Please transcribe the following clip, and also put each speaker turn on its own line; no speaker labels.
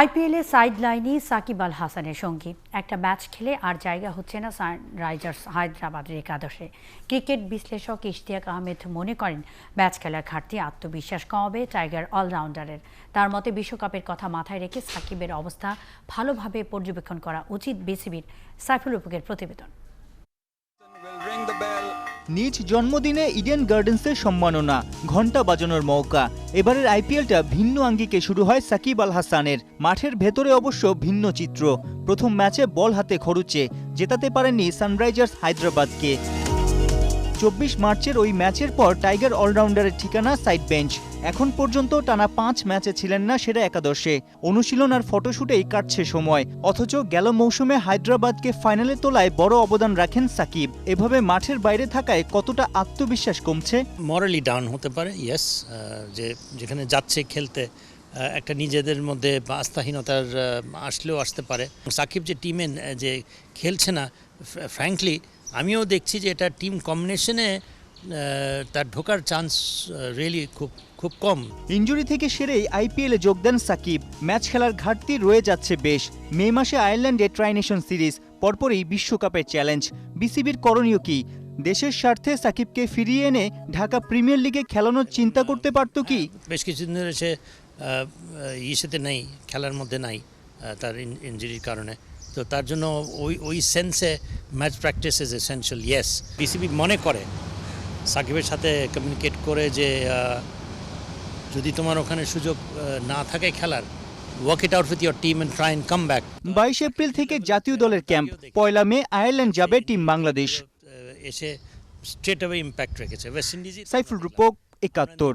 আইপিএলে সাইড লাইনই সাকিব আল হাসানের সঙ্গী। একটা ম্যাচ খেলে আর জায়গা হচ্ছে না সানরাইজার্স হায়দ্রাবাদের একাদশে। ক্রিকেট বিশ্লেষক ইশতিয়াক আহমেদ মনে করেন, ম্যাচ খেলার ঘাটতি আত্মবিশ্বাস কমাবে টাইগার অলরাউন্ডারের। তার মতে বিশ্বকাপের কথা মাথায় রেখে সাকিবের অবস্থা ভালোভাবে পর্যবেক্ষণ করা উচিত বিসিবির সাইফুল উপকের প্রতিবেদন।
নিজ জন্মদিনে ইডেন গার্ডেন্সের সম্মাননা, ঘণ্টা বাজানোর মৌকা। এবারের আইপিএলটা ভিন্ন আঙ্গিকে শুরু হয় সাকিব আল হাসানের। মাঠের ভেতরে অবশ্য ভিন্ন চিত্র। প্রথম ম্যাচে বল হাতে খরুচে, জেতাতে পারেননি সানরাইজার্স হায়দ্রাবাদকে। চব্বিশ মার্চের ওই ম্যাচের পর টাইগার অলরাউন্ডারের ঠিকানা সাইড বেঞ্চ। এখন পর্যন্ত টানা পাঁচ ম্যাচে ছিলেন না সেরা একাদশে। অনুশীলন আর ফটোশুটেই কাটছে সময়। অথচ গেল মৌসুমে হায়দ্রাবাদকে ফাইনালে তোলায় বড় অবদান রাখেন সাকিব। এভাবে মাঠের বাইরে থাকায় কতটা আত্মবিশ্বাস কমছে?
মরালি ডাউন হতে পারে ইয়েস যে যেখানে যাচ্ছে খেলতে একটা নিজেদের মধ্যে আস্থাহীনতার আসলেও আসতে পারে। সাকিব যে টিমে যে খেলছে না ফ্র্যাঙ্কলি আমিও দেখছি যে এটা টিম কম্বিনেশনে তার ঢোকার চান্স রিয়েলি খুব খুব কম।
ইঞ্জুরি থেকে সেরেই আইপিএলে যোগ দেন সাকিব। ম্যাচ খেলার ঘাটতি রয়ে যাচ্ছে বেশ। মে মাসে আয়ারল্যান্ডে ট্রাইনেশন সিরিজ পরপরই বিশ্বকাপের চ্যালেঞ্জ বিসিবির করণীয় কি? দেশের স্বার্থে সাকিবকে ফিরিয়ে এনে ঢাকা প্রিমিয়ার লিগে খেলানোর চিন্তা করতে পারত কি?
বেশ কিছুদিন ধরে সে ইসেতে নেই খেলার মধ্যে নাই তার ইঞ্জুরির কারণে। তো তার জন্য ওই ওই সেন্সে match practice is essential yes BCB মনে করে সাকিবের সাথে কমিউনিকেট করে যে যদি তোমার ওখানে সুযোগ না থাকে খেলার work it out with your team and try come back
বাইশ এপ্রিল থেকে জাতীয় দলের ক্যাম্প পয়লা মে আয়ারল্যান্ড যাবে টিম বাংলাদেশ।
এসে স্ট্রেট অ্যাওয়ে ইম্প্যাক্ট রেখেছে ওয়েস্ট ইন্ডিজ
সাইফুল রূপক একাত্তর।